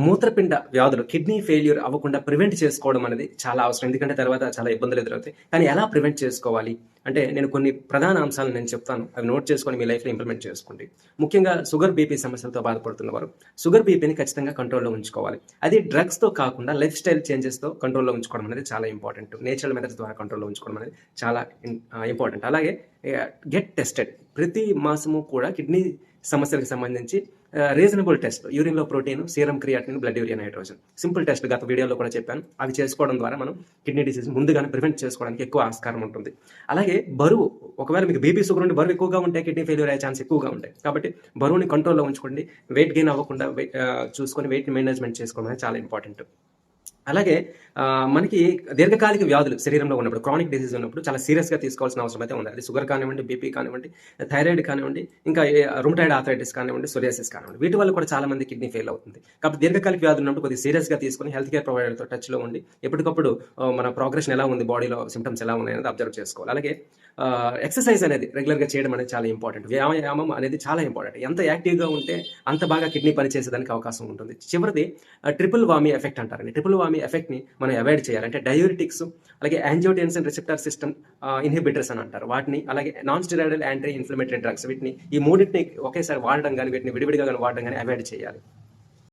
మూత్రపిండ వ్యాధులు kidney failure అవ్వకుండా ప్రివెంట్ చేసుకోవడం అనేది చాలా అవసరం. ఎందుకంటే తర్వాత చాలా ఇబ్బందులు ఎదురవుతాయి. కానీ ఎలా ప్రివెంట్ చేసుకోవాలి? అంటే నేను కొన్ని ప్రధాన అంశాలు నేను చెప్తాను. అవి నోట్ చేసుకొని మీ లైఫ్లో ఇంప్లిమెంట్ చేసుకోండి. ముఖ్యంగా షుగర్ బీపీ సమస్యలతో బాధపడుతున్నవారు షుగర్ బీపీని ఖచ్చితంగా కంట్రోల్లో ఉంచుకోవాలి. అది డ్రగ్స్తో కాకుండా లైఫ్ స్టైల్ చేంజెస్తో కంట్రోల్లో ఉంచుకోవడం అనేది చాలా ఇంపార్టెంట్. నేచురల్ మెథడ్స్ ద్వారా కంట్రోల్లో ఉంచుకోవడం అనేది చాలా ఇంపార్టెంట్. అలాగే గెట్ టెస్టెడ్. ప్రతి మాసము కూడా కిడ్నీ సమస్యలకు సంబంధించి reasonable test యూరిన్లో protein serum creatinine blood urea nitrogen simple test గత వీడియోలో కూడా చెప్పాను. అవి చేసుకోవడం ద్వారా మనం కిడ్నీ డిసీజ్ ముందుగానే ప్రివెంట్ చేసుకోవడానికి ఎక్కువ ఆస్కారం ఉంటుంది. అలాగే బరువు ఒకవేళ మీకు బీపీ షుగర్ ఉండి బరువు ఎక్కువగా ఉంటే కిడ్నీ ఫెయిల్యూర్ అయ్యే ఛాన్స్ ఎక్కువగా ఉంటాయి. కాబట్టి బరువుని కంట్రోల్లో ఉంచుకోండి. వెయిట్ గెయిన్ అవ్వకుండా చూసుకొని వెయిట్ మేనేజ్మెంట్ చేసుకోవడం చాలా ఇంపార్టెంట్ అలాగే మనకి దీర్ఘకాలిక వ్యాధులు శరీరంలో ఉన్నప్పుడు క్రానిక్ డిసీజ్ ఉన్నప్పుడు చాలా సీరియస్గా తీసుకోవాల్సిన అవసరం అయితే ఉంది అది షుగర్ కానివ్వండి బీపీ కానివ్వండి థైరాయిడ్ కానివ్వండి ఇంకా రుమటైడ్ ఆథరైటిస్ కానివ్వండి సొరియాసిస్ కానివ్వండి. వీటి వల్ల కూడా చాలా మంది కిడ్నీ ఫెయిల్ అవుతుంది. కాబట్టి దీర్ఘకాలిక వ్యాధులు ఉన్నప్పుడు కొద్దిగా సీరియస్గా తీసుకొని హెల్త్ కేర్ ప్రొవైడర్తో టచ్లో ఉండి ఎప్పటికప్పుడు మన ప్రోగ్రెషన్ ఎలా ఉంది బాడీలో సిమ్టమ్స్ ఎలా ఉన్నాయి అనేది అబ్జర్వ్ చేసుకోవాలి. అలాగే ఎక్సర్సైజ్ అనేది రెగ్యులర్గా చేయడం అనేది చాలా ఇంపార్టెంట్ వ్యాయామం అనేది చాలా ఇంపార్టెంట్ ఎంత యాక్టివ్గా ఉంటే అంత బాగా కిడ్నీ పనిచేసేదానికి అవకాశం ఉంటుంది. చివరిది ట్రిపుల్ వామి ఎఫెక్ట్ అంటారండి. ట్రిపుల్ వామి ఎఫెక్ట్ని మనం అవాయిడ్ చేయాలి. అంటే డయూరిటిక్స్ అలాగే యాంజియోటెన్సిన్ రిసెప్టార్ సిస్టమ్ ఇన్హిబిటర్స్ అని అంటారు. వాటిని అలాగే non steroidal anti inflammatory drugs వీటిని ఈ మూడింటిని ఒకేసారి వాడడం కానీ వీటిని విడివిడిగా కానీ వాడడం కానీ అవాయిడ్ చేయాలి.